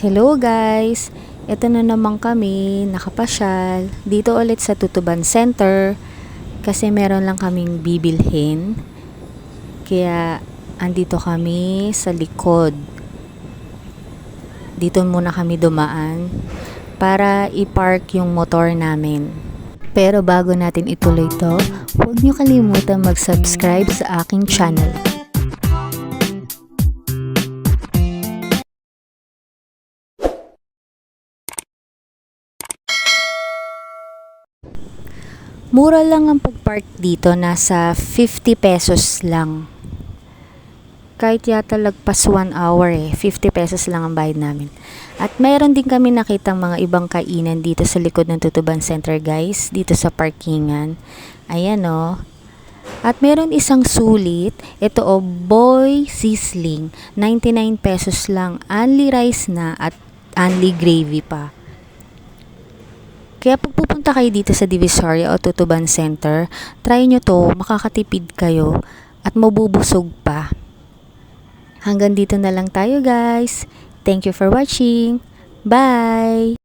Hello guys! Ito na naman kami, nakapasyal. Dito ulit sa Tutuban Center. Kasi meron lang kaming bibilhin. Kaya andito kami sa likod. Dito muna kami dumaan para i-park yung motor namin. Pero bago natin ituloy to, huwag niyo kalimutan mag-subscribe sa aking channel. Mura lang ang pag-park dito, nasa 50 pesos lang. Kahit yata lagpas 1 hour eh, 50 pesos lang ang bayad namin. At mayroon din kami nakitang mga ibang kainan dito sa likod ng Tutuban Center guys, dito sa parkingan. Ayan oh. At meron isang sulit, ito o boy sizzling, 99 pesos lang, only rice na at only gravy pa. Kaya pag pupunta kayo dito sa Divisoria o Tutuban Center, try nyo to, makakatipid kayo at mabubusog pa. Hanggang dito na lang tayo guys. Thank you for watching. Bye!